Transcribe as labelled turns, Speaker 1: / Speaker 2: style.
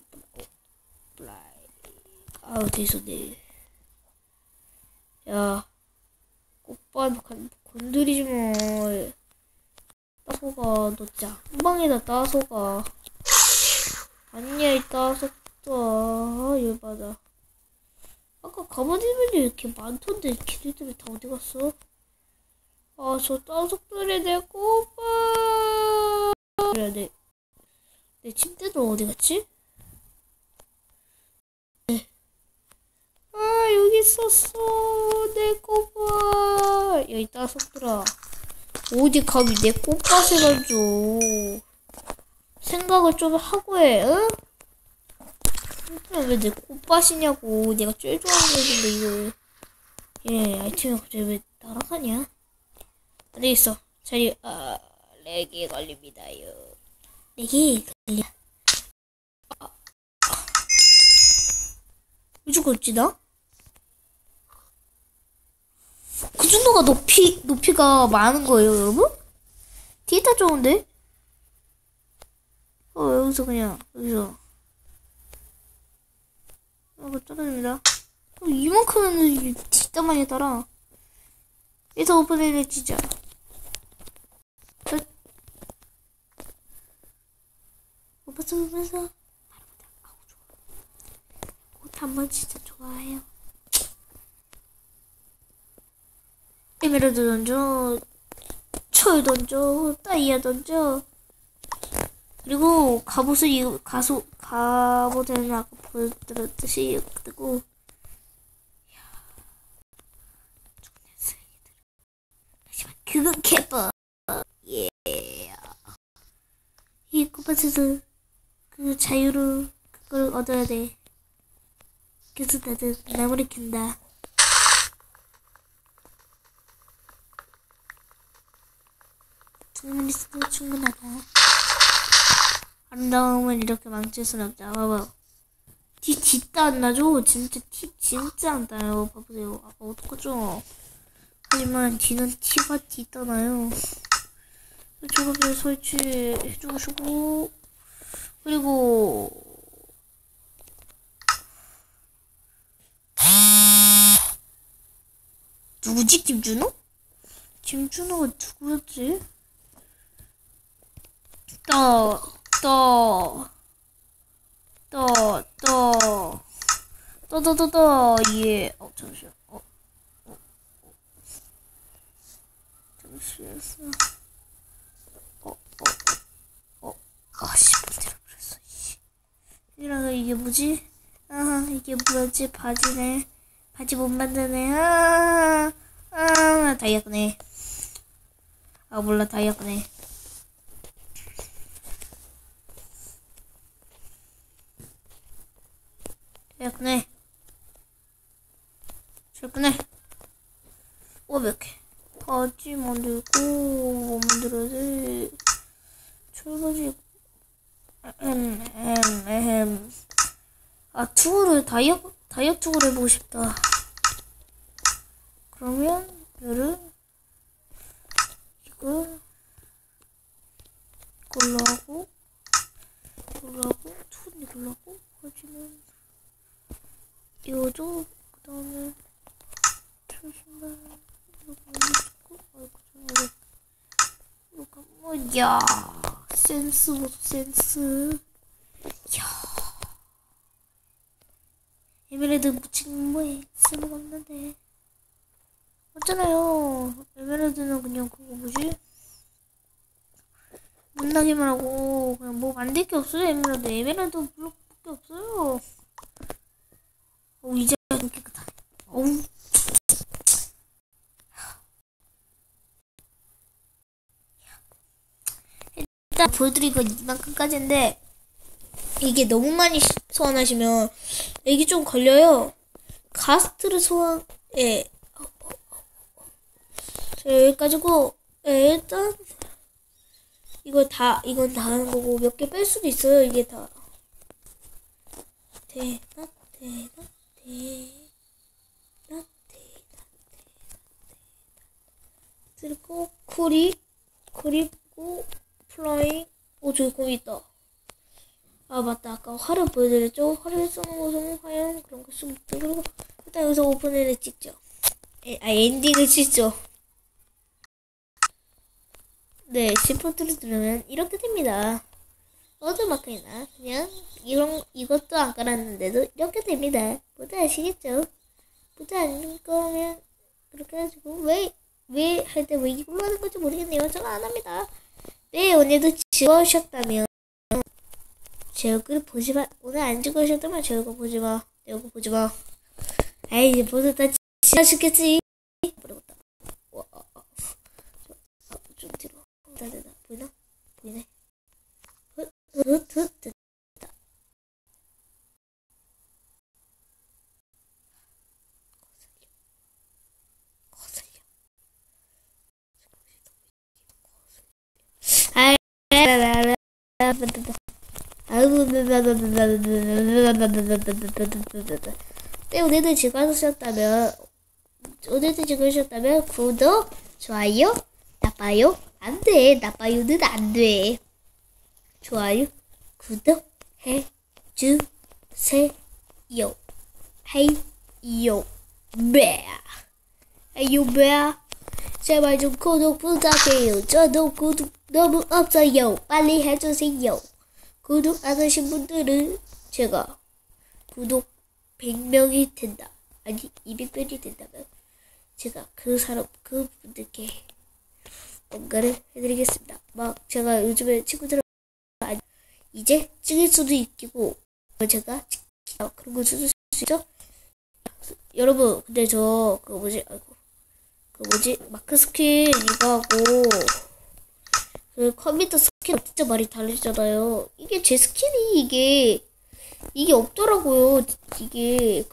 Speaker 1: 플라이 플라이 플라이 아 내려 야 오빠 건- 건드리지 마. 따소가 너 진짜 한 방에다 따소가. 아니야 이 따소가 아 열받아. 아까 가만히면 이렇게 많던데 걔네들이 다 어디 갔어? 아 저 따속들이 내 꼬빠 그래 내, 내 침대도 어디 갔지? 네. 아 여기 있었어. 내 꼬빠 여기 따속들아. 어디 감히 내 꽃밭을 만져? 생각을 좀 하고 해 응? 왜내 꽃밭이냐고. 내가 제일 좋아하는 애인데 이거 예 아이템이 갑자기 왜 날아가냐? 안 되겠어? 자리 아 렉이 걸립니다요. 렉이 걸려. 아, 아. 왜 죽었지 나? 그 정도가 높이 높이가 많은 거예요 여러분? 디에타 좋은데? 어 여기서 그냥 여기서. 이거 떨어집니다. 어, 이만큼은 뒷담화에 따라. 여기서 오픈을 진짜 오빠 보면서. 아우 좋아. 옷 한 번 진짜 좋아해요 에메랄드 던져 철 던져 다이아 던져. 그리고 갑옷을 이 가소 갑옷에는 아까 보여드렸듯이 그리고 그건 개뻐 예. 이 꽃밭에서 그 자유로 그걸 얻어야 돼. 그래서 나도 나무를 캔다 충분히 쓰도 충분하다 아름다움은 이렇게 망칠 순 없다 봐봐 티 진짜 안 나죠? 진짜 티 진짜 안 나요 봐보세요 아까 어떡하죠? 하지만 뒤는 티가 있잖아요. 조각을 설치해 주시고 그리고 누구지 김준호? 김준호가 누구였지? 떠, 떠, 떠, 떠, 떠, 떠, 떠, 떠, 예. 어, 잠시만. 어. 잠시만요. 어, 어, 어, 아씨, 들어버렸어, 씨. 이라가 이게 뭐지? 아, 이게 뭐였지? 바지네. 바지 못 만드네. 아, 아, 다이아크네. 아, 몰라, 다이아크네. 다이아크네. 출근해. 오, 몇 개. 바지 만들고 뭐 만들어야 돼? 철바지 엠엠엠 아 투어를 다이어 다이어 투어를 해보고 싶다. 그러면 얘를 이걸 이걸로 하고 이걸로 하고 투는 이걸로 하고 이거죠. 그 다음에 철신발 이거 올려주고 아이고 정말 이거 뭐야 센스 못 센스. 야. 에메랄드 묻히는 뭐해 쓸모가 없는데. 맞잖아요? 에메랄드는 그냥 그거 뭐지? 못나기만 하고 그냥 뭐 만들 게 없어요 에메랄드. 에메랄드 블록밖에 없어요 어 이제 좀 깨끗하네 어우. 일단 보여드릴 건 이만큼까지인데 이게 너무 많이 시- 소환하시면 이게 좀 걸려요. 가스트를 소환 예. 자, 여기까지고 예, 일단 이거 다 이건 다 하는 거고 몇 개 뺄 수도 있어요. 이게 다. 대낮 대 낮 대낮 대낮 그리고 쿠리 그리고 플라잉 오 저기 거기 있다. 아 맞다. 아까 화를 보여드렸죠? 화를 쏘는 것은 과연 그런 거 쓰고 그리고 일단 여기서 오픈을 찍죠. 에, 아 엔딩을 찍죠. 네 시프트를 누르면 이렇게 됩니다. 어드마크이나 그냥 이런 이것도 안 깔았는데도 이렇게 됩니다 모두 아시겠죠 모두 아는 거면 그렇게 해가지고 왜 왜 할 때 왜 이걸로 하는 건지 모르겠네요 저는 안 합니다 네 오늘도 즐거우셨다면 제 얼굴 보지 마. 오늘 안 찍으셨다면 제 얼굴 보지 마. 내 얼굴 보지 마. 아이, 모두 다 지나시겠지. 모르겠다. 와, 아, 아, 아, 좀 뒤로. 됐다. 보이나? 보이네. 헛, 헛, 헛, 됐다. 거슬려. 거슬려. 아이, 라라라. 네, 오늘도 즐거우셨다면, 오늘도 즐거우셨다면, 구독, 좋아요, 나빠요, 안 돼. 나빠요는 안 돼. 좋아요, 구독, 해, 주, 세, 요. 헤이요, 배. 헤이요, 배. 제발 좀 구독 부탁해요. 저도 구독 너무 없어요. 빨리 해주세요. 구독 안 하신 분들은 제가 구독 100명이 된다. 아니 200명이 된다면 제가 그 사람 그 분들께 뭔가를 해드리겠습니다. 막 제가 요즘에 친구들 이제 찍을 수도 있고 제가 찍- 그런 거쓸수 있죠. 여러분 근데 저 그 뭐지 아이고 그 뭐지 마크 스킨 이거 하고 그 컴퓨터 스킨 진짜 많이 다르잖아요. 이게 제 스킨이 이게 이게 없더라고요. 이게